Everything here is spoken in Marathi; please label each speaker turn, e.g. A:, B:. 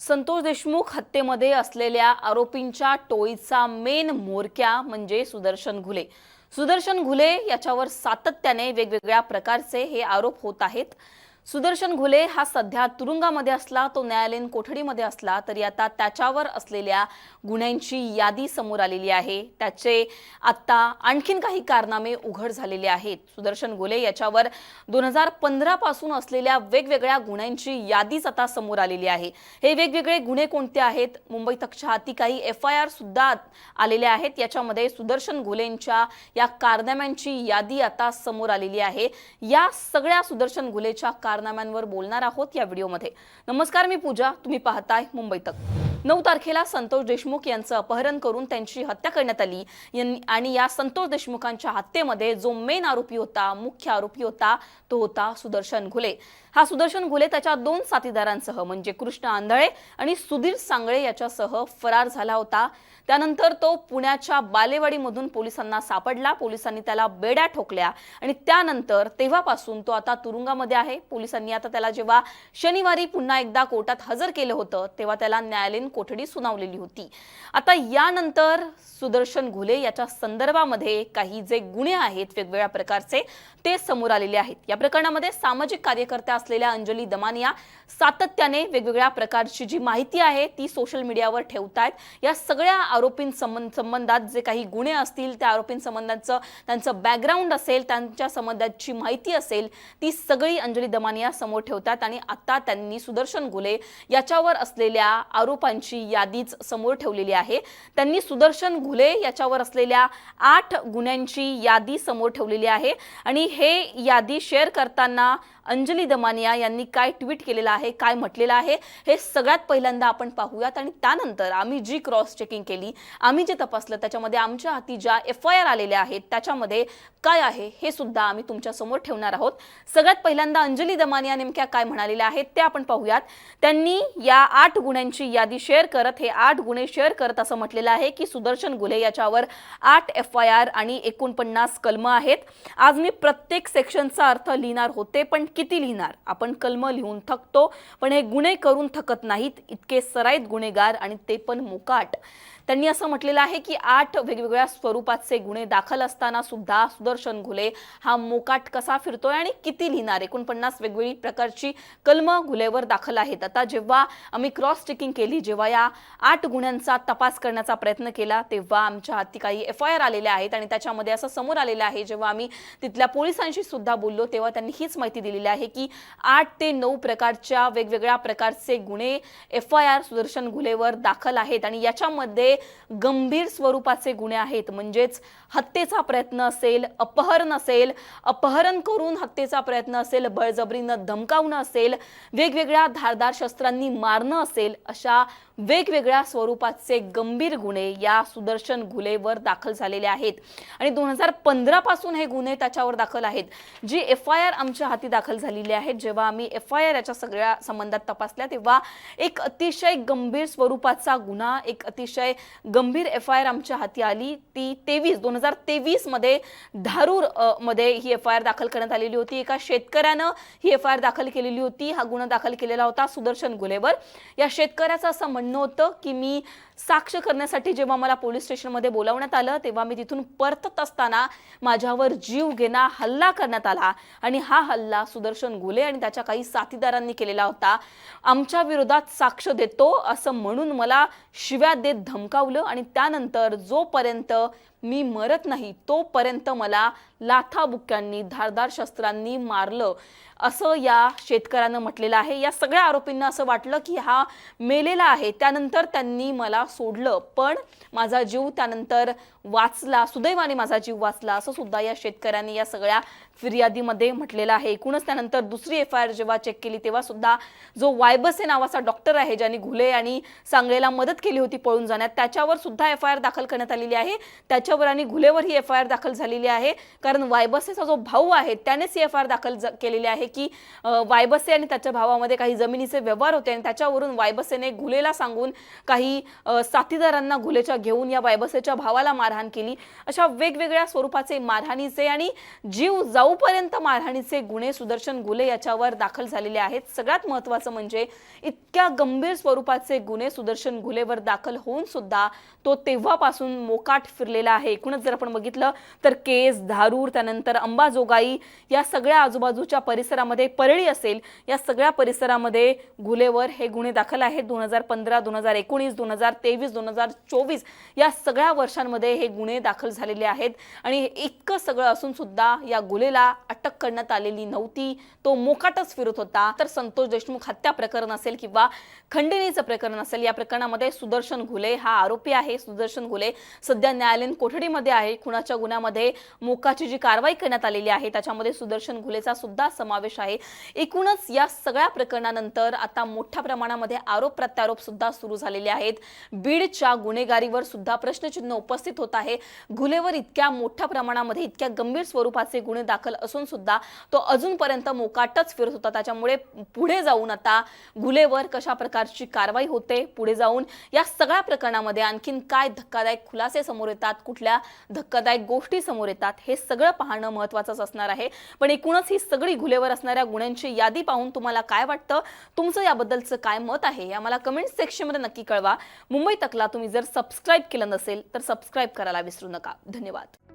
A: संतोष देशमुख हत्येमध्ये असलेल्या आरोपींच्या टोळीचा मेन मोरक्या म्हणजे सुदर्शन घुले. सुदर्शन घुले याच्यावर सातत्याने वेगवेगळ्या प्रकारचे हे आरोप होत आहेत. सुदर्शन घुले हा सध्या तुरुंगामध्ये असला तो न्यायालयीन कोठडीमध्ये असला तरी आता त्याच्यावर असलेल्या गुन्ह्यांची यादी समोर आलेली आहे. त्याचे आत्ता आणखीन काही कारनामे उघड झालेले आहेत. सुदर्शन घुले याच्यावर दोन हजार पंधरापासून असलेल्या वेगवेगळ्या गुन्ह्यांची यादीच आता समोर आलेली आहे. हे वेगवेगळे गुन्हे कोणते आहेत? मुंबई तकच्या हाती काही एफ आय आर सुद्धा आलेले आहेत. याच्यामध्ये सुदर्शन घुलेंच्या या कारनाम्यांची यादी आता समोर आलेली आहे. या सगळ्या सुदर्शन घुलेच्या कारनाम्यांवर बोलणार आहोत या व्हिडिओमध्ये. नमस्कार मी पूजा. तुम्ही पाहताय मुंबई तक. नऊ तारखेला संतोष देशमुख यांचं अपहरण करून त्यांची हत्या करण्यात आली. आणि या संतोष देशमुखांच्या हत्येमध्ये जो मेन आरोपी होता मुख्य आरोपी होता तो होता सुदर्शन घुले. हा सुदर्शन घुले त्याच्या दोन साथीदारांसह म्हणजे कृष्ण आंधळे आणि सुधीर सांगळे याच्यासह फरार झाला होता. त्यानंतर तो पुण्याच्या बालेवाडीमधून पोलिसांना सापडला. पोलिसांनी त्याला बेड्या ठोकल्या आणि त्यानंतर तेव्हापासून तो आता तुरुंगामध्ये आहे. पोलिसांनी आता त्याला जेव्हा शनिवारी पुन्हा एकदा कोर्टात हजर केलं होतं तेव्हा त्याला न्यायालयीन कोठडी सुनावलेली होती. आता यानंतर सुदर्शन घुले याच्या संदर्भामध्ये काही जे गुन्हे आहेत वेगवेगळ्या प्रकारचे ते समोर आलेले आहेत. या प्रकरणामध्ये सामाजिक कार्यकर्त्या असलेल्या अंजली दमानिया सातत्याने वेगवेगळ्या प्रकारची जी माहिती आहे ती सोशल मीडियावर ठेवतायत. या सगळ्या आरोपींसंबंध संबंधात जे काही गुन्हे असतील त्या आरोपींसंबंधांचं त्यांचं बॅकग्राऊंड असेल त्यांच्या संबंधाची माहिती असेल ती सगळी अंजली दमानिया समोर ठेवतात आणि आता त्यांनी सुदर्शन घुले याच्यावर असलेल्या आरोपांची यादीच समोर ठेवलेली आहे. त्यांनी सुदर्शन घुले याच्यावर असलेल्या आठ गुन्ह्यांची यादी समोर ठेवलेली आहे. आणि हे यादी शेअर करताना अंजली दमानिया यांनी काय ट्विट केलेलं आहे काय म्हटलेलं आहे हे सगळ्यात पहिल्यांदा आपण पाहूयात. आणि त्यानंतर आम्ही जी क्रॉस चेकिंग केली आम्ही जे तपासलं त्याच्यामध्ये आमच्या हाती ज्या एफ आय आर आलेल्या आहेत त्याच्यामध्ये काय आहे हे सुद्धा आम्ही तुमच्यासमोर ठेवणार आहोत. सगळ्यात पहिल्यांदा अंजली दमानिया नेमक्या काय म्हणालेल्या आहेत ते आपण पाहूयात. त्यांनी या आठ गुन्ह्यांची यादी शेअर करत हे आठ गुन्हे शेअर करत असं म्हटलेलं आहे की सुदर्शन गुले याच्यावर आठ एफ आय आर आणि एकोणपन्नास कलम आहेत. आज मी प्रत्येक सेक्शनचा अर्थ लिहिणार होते पण किती लिहिणार. आपण कलम लिहून थकतो पण हे गुन्हे करून थकत नाहीत. इतके सराईत गुन्हेगार आणि ते पण मोकाट. त्यांनी असं म्हटलेलं आहे की आठ वेगवेगळ्या स्वरूपाचे गुन्हे दाखल असताना सुद्धा सुदर्शन घुले हा मोकाट कसा फिरतोय आणि किती लिहिणार एकोणपन्नास वेगवेगळी प्रकारची कलम घुलेवर दाखल आहेत. आता जेव्हा आम्ही क्रॉस चेकिंग केली जेव्हा या आठ गुन्ह्यांचा तपास करण्याचा प्रयत्न केला तेव्हा आमच्या हाती काही एफ आय आर आलेल्या आहेत आणि त्याच्यामध्ये असं समोर आलेलं आहे जेव्हा आम्ही तिथल्या पोलिसांशी सुद्धा बोललो तेव्हा त्यांनी हीच माहिती दिलेली आहे की आठ ते नऊ प्रकारच्या वेगवेगळ्या प्रकारचे गुन्हे एफ आय आर सुदर्शन घुलेवर दाखल आहेत. आणि याच्यामध्ये गंभीर स्वरूपाचे गुन्हे आहेत. म्हणजेच हत्येचा प्रयत्न असेल अपहरण असेल अपहरण करून हत्येचा प्रयत्न असेल बळजबरीनं धमकावणं असेल वेगवेगळ्या धारदार शस्त्रांनी मारणं असेल अशा वेगवेगळ्या स्वरूपाचे गंभीर गुन्हे या सुदर्शन घुलेवर दाखल झालेले आहेत. आणि दोन हजार पंधरा पासून हे गुन्हे त्याच्यावर दाखल आहेत. जी एफ आय आर आमच्या हाती दाखल झालेली आहेत जेव्हा आम्ही एफ आय आर याच्या सगळ्या संबंधात तपासल्या तेव्हा एक अतिशय गंभीर स्वरूपाचा गुन्हा एक अतिशय गंभीर एफ आय आर आमच्या हाती आली. ती तेवीस दोन हजार तेवीसमध्ये धारूरमध्ये ही एफ आय आर दाखल करण्यात आलेली होती. एका शेतकऱ्यानं ही एफ आय आर दाखल केलेली होती. हा गुन्हा दाखल केलेला होता सुदर्शन गुलेवर. या शेतकऱ्याचं असं म्हणणं होतं की मी साक्ष करण्यासाठी जेव्हा मला पोलीस स्टेशनमध्ये बोलावण्यात आलं तेव्हा मी तिथून परतत असताना माझ्यावर जीव घेणा हल्ला करण्यात आला. आणि हा हल्ला सुदर्शन गुले आणि त्याच्या काही साथीदारांनी केलेला होता. आमच्या विरोधात साक्ष देतो असं म्हणून मला शिव्या देत धमकावलं आणि त्यानंतर जोपर्यंत मी मरत नाही तोपर्यंत मला लाथाबुक्यांनी धारदार शस्त्रांनी मारलं. असं या शेतकऱ्यानं म्हटलेलं आहे. या सगळ्या आरोपींना असं वाटलं की हा मेलेला आहे. त्यानंतर त्यांनी मला सोडलं. पण माझा जीव त्यानंतर वाचला. सुदैवाने माझा जीव वाचला. असं सुद्धा या शेतकऱ्यांनी या सगळ्या फिर्यादीमध्ये म्हटलेलं आहे. एकूणच त्यानंतर दुसरी एफ आय आर जेव्हा चेक केली तेव्हा सुद्धा जो वायबसे नावाचा डॉक्टर आहे ज्यांनी घुले आणि सांगलेला मदत केली होती पळून जाण्यात त्याच्यावर सुद्धा एफ आय आर दाखल करण्यात आलेली आहे. त्याच्या त्याच्यावर आणि घुलेवर ही एफ आय आर दाखल झालेली आहे. कारण वायबसेचा जो भाऊ आहे त्यानेच ही एफ आय आर दाखल केलेली आहे की वायबसे आणि त्याच्या भावामध्ये काही जमिनीचे व्यवहार होते आणि त्याच्यावरून वायबसेने घुलेला सांगून काही साथीदारांना घुलेच्या घेऊन या वायबसेच्या भावाला मारहाण केली. अशा वेगवेगळ्या स्वरूपाचे मारहाणीचे आणि जीव जाऊपर्यंत मारहाणीचे गुन्हे सुदर्शन घुले याच्यावर दाखल झालेले आहेत. सगळ्यात महत्त्वाचं म्हणजे इतक्या गंभीर स्वरूपाचे गुन्हे सुदर्शन घुलेवर दाखल होऊन सुद्धा तो तेव्हापासून मोकाट फिरलेला आहे. एकूणच जर आपण बघितलं तर केस धारूर त्यानंतर अंबाजोगाई या सगळ्या आजूबाजूच्या परिसरामध्ये परळी असेल या सगळ्या परिसरामध्ये गुलेवर हे गुन्हे दाखल आहेत. दोन हजार पंधरा दोन हजार एकोणीस दोन हजार तेवीस दोन हजार चोवीस या सगळ्या वर्षांमध्ये हे गुन्हे दाखल झालेले आहेत. आणि इतकं सगळं असून सुद्धा या गुलेला अटक करण्यात आलेली नव्हती. तो मोकाटच फिरत होता. तर संतोष देशमुख हत्या प्रकरण असेल किंवा खंडणीचं प्रकरण असेल या प्रकरणामध्ये सुदर्शन घुले हा आरोपी आहे. सुदर्शन घुले सध्या न्यायालयीन कोठडीमध्ये आहे खुनाच्या गुन्ह्यामध्ये मोकाची जी कारवाई करण्यात आलेली आहे त्याच्यामध्ये सुदर्शन घुलेचा सुद्धा समावेश आहे. एकूणच या सगळ्या प्रकरणानंतर आता मोठ्या प्रमाणामध्ये आरोप प्रत्यारोप सुद्धा सुरू झालेले आहेत. बीडच्या गुन्हेगारीवर सुद्धा प्रश्नचिन्ह उपस्थित होत आहे. घुलेवर इतक्या मोठ्या प्रमाणामध्ये इतक्या गंभीर स्वरूपाचे गुन्हे दाखल असून सुद्धा तो अजूनपर्यंत मोकाटच फिरत होता. त्याच्यामुळे पुढे जाऊन आता घुलेवर कशा प्रकारची कारवाई होते पुढे जाऊन या सगळ्या प्रकरणामध्ये आणखीन काय धक्कादायक खुलासे समोर येतात कुठल्या धक्कादायक गोष्टी समोर येतात हे सगळं पाहणं महत्वाचंच असणार आहे. पण एकूणच ही सगळी घुलेवर असणाऱ्या गुन्ह्यांची यादी पाहून तुम्हाला काय वाटतं? तुमचं याबद्दलचं काय मत आहे? हे आम्हाला कमेंट सेक्शनमध्ये नक्की कळवा. मुंबई तकला तुम्ही जर सबस्क्राईब केलं नसेल तर सबस्क्राईब करायला विसरू नका. धन्यवाद.